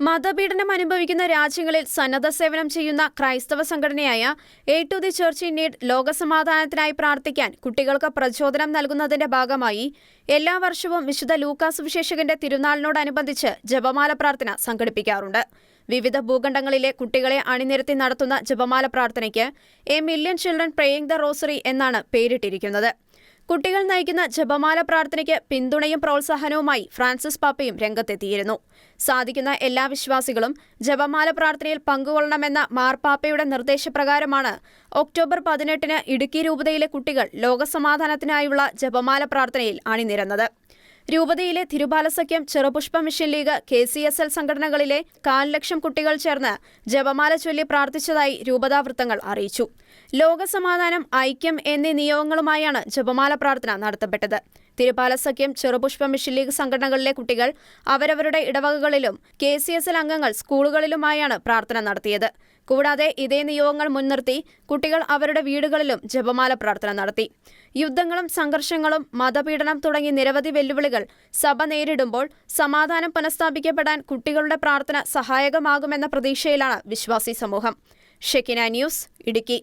മതപീഡനം അനുഭവിക്കുന്ന രാജ്യങ്ങളിൽ സന്നദ്ധ സേവനം ചെയ്യുന്ന ക്രൈസ്തവ സംഘടനയായ aid to the church in need ലോകസമാധാനത്തിനായി പ്രാർത്ഥിക്കാൻ കുട്ടികൾക്ക് പ്രചോദനം നൽകുന്നതിന്റെ ഭാഗമായി എല്ലാ വർഷവും വിശുദ്ധ ലൂക്കാസ് വിശേഷകന്റെ തിരുനാളിനോടനുബന്ധിച്ച് ജപമാല പ്രാർത്ഥന സംഘടിപ്പിക്കാറുണ്ട്. വിവിധ ഭൂഖണ്ഡങ്ങളിലെ കുട്ടികളെ അണിനിരത്തി നടത്തുന്ന ജപമാല പ്രാർത്ഥനയ്ക്ക് a million children praying the rosary എന്നാണ് പേരിട്ടിരിക്കുന്നത്. കുട്ടികൾ നയിക്കുന്ന ജപമാല പ്രാർത്ഥനയ്ക്ക് പിന്തുണയും പ്രോത്സാഹനവുമായി ഫ്രാൻസിസ് പാപ്പയും രംഗത്തെത്തിയിരുന്നു. സാധിക്കുന്ന എല്ലാ വിശ്വാസികളും ജപമാല പ്രാർത്ഥനയിൽ പങ്കുകൊള്ളണമെന്ന മാർപ്പാപ്പയുടെ നിർദ്ദേശപ്രകാരമാണ് ഒക്ടോബർ പതിനെട്ടിന് ഇടുക്കി രൂപതയിലെ കുട്ടികൾ ലോകസമാധാനത്തിനായുള്ള ജപമാല പ്രാർത്ഥനയിൽ അണിനിരന്നത്. രൂപതയിലെ തിരുബാലസഖ്യം Cherupushpa mission league K C S L സംഘടനകളിലെ കാൽ ലക്ഷം കുട്ടികൾ ചേർന്ന് ജപമാല ചൊല്ലി പ്രാർത്ഥിച്ചതായി രൂപതാ വൃത്തങ്ങൾ അറിയിച്ചു. ലോകസമാധാനം ഐക്യം എന്നീ നിയോഗങ്ങളുമായാണ് ജപമാല പ്രാർത്ഥന നടത്തപ്പെട്ടത്. തിരുപാലസഖ്യം ചെറുപുഷ്പ മിഷൻ ലീഗ് സംഘടനകളിലെ കുട്ടികൾ അവരവരുടെ ഇടവകകളിലും കെ സി എസ് എൽ അംഗങ്ങൾ സ്കൂളുകളിലുമായാണ് പ്രാർത്ഥന നടത്തിയത്. കൂടാതെ ഇതേ നിയോഗങ്ങൾ മുൻനിർത്തി കുട്ടികൾ അവരുടെ വീടുകളിലും ജപമാല പ്രാർത്ഥന നടത്തി. യുദ്ധങ്ങളും സംഘർഷങ്ങളും മതപീഡനം തുടങ്ങി നിരവധി വെല്ലുവിളികൾ സഭ നേരിടുമ്പോൾ സമാധാനം പുനഃസ്ഥാപിക്കപ്പെടാൻ കുട്ടികളുടെ പ്രാർത്ഥന സഹായകമാകുമെന്ന പ്രതീക്ഷയിലാണ് വിശ്വാസി സമൂഹം. Shekinah news Idukki.